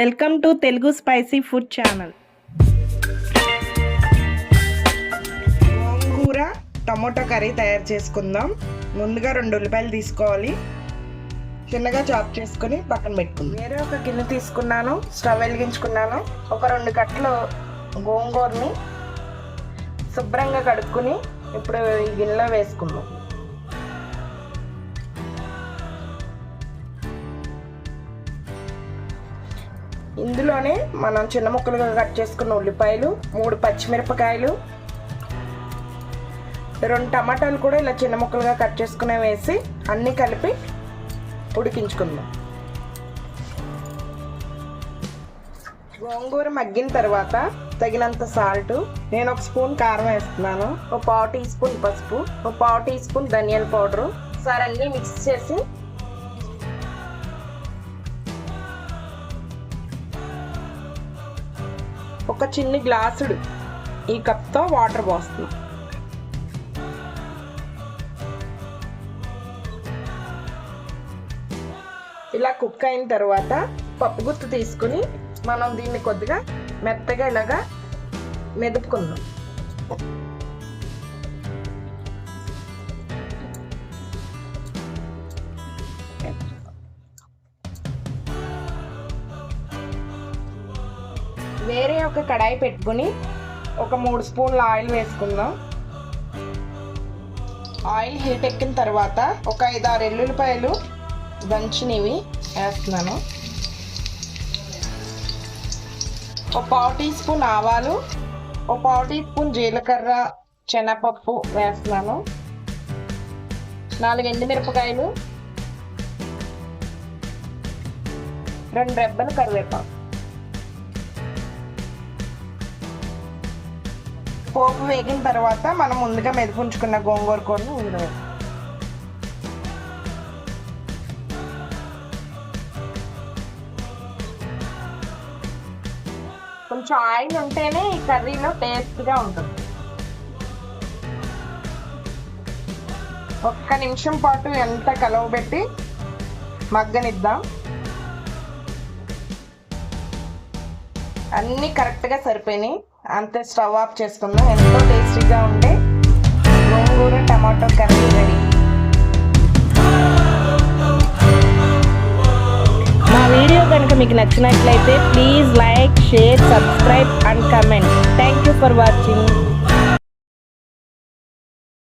Welcome to Telugu spicy food channel. Gongura tomato curry తయారు చేసుకుందాం. ముందుగా రెండు ఉల్లిపాయలు తీసుకోవాలి. చిన్నగా చాప్ చేసుకుని పక్కన పెట్టుకుందాం. వేరే ఒక గిన్నె తీసుకున్నాను స్టవ్ వెలిగించుకున్నాను. ఒక రెండు కట్టలు గోంగూరని శుభ్రంగా కడుక్కుని ఇప్పుడు ఈ గిన్నెలో వేసుకుందాం. ఇందులోనే మనం చిన్న ముక్కలుగా కట్ చేసుకున్న ఉల్లిపాయలు మూడు పచ్చిమిరపకాయలు రెండు టమాటాలు కూడా ఇలా చిన్న ముక్కలుగా కట్ చేసుకునే వేసి అన్నీ కలిపి ఉడికించుకుందాం. గోంగూర మగ్గిన తర్వాత తగినంత సాల్ట్ నేను ఒక స్పూన్ కారం వేస్తున్నాను ఒక పావు టీ స్పూన్ పసుపు ఒక పావు టీ స్పూన్ ధనియాల పౌడరు సార్ అన్నీ మిక్స్ చేసి ఒక చిన్ని గ్లాసుడు ఈ కప్తో వాటర్ పోస్తున్నాం. ఇలా కుక్ అయిన తర్వాత పప్పు గుత్తు తీసుకుని మనం దీన్ని కొద్దిగా మెత్తగా ఇలాగా మెదుపుకుందాం. వేరే ఒక కడాయి పెట్టుకుని ఒక మూడు స్పూన్ల ఆయిల్ వేసుకుందాం. ఆయిల్ హీట్ ఎక్కిన తర్వాత ఒక ఐదు ఆరు ఎల్లుల్లిపాయలు దంచినవి వేస్తున్నాను. ఒక పావు టీ స్పూన్ ఆవాలు ఒక పావు టీ స్పూన్ జీలకర్ర శనగపప్పు వేస్తున్నాను. నాలుగు ఎండుమిరపకాయలు రెండు రెబ్బలు కరివేపాకు. పోపు వేగిన తర్వాత మనం ముందుగా మెదుపుంచుకున్న గోంగూర కూరను ఇందులో కొంచెం ఆయిల్ ఉంటేనే ఈ కర్రీలో టేస్ట్గా ఉంటుంది. ఒక్క నిమిషం పాటు ఎంత కలవబెట్టి మగ్గనిద్దాం. అన్నీ కరెక్ట్గా సరిపోయినాయి. అంతే స్టవ్ ఆఫ్ చేసుకుందాం. ఎంతో టేస్టీగా ఉండే గోంగూర టమాటో కర్రీ రెడీ. మా వీడియో కనుక మీకు నచ్చినట్లయితే please like share subscribe and comment. Thank you for watching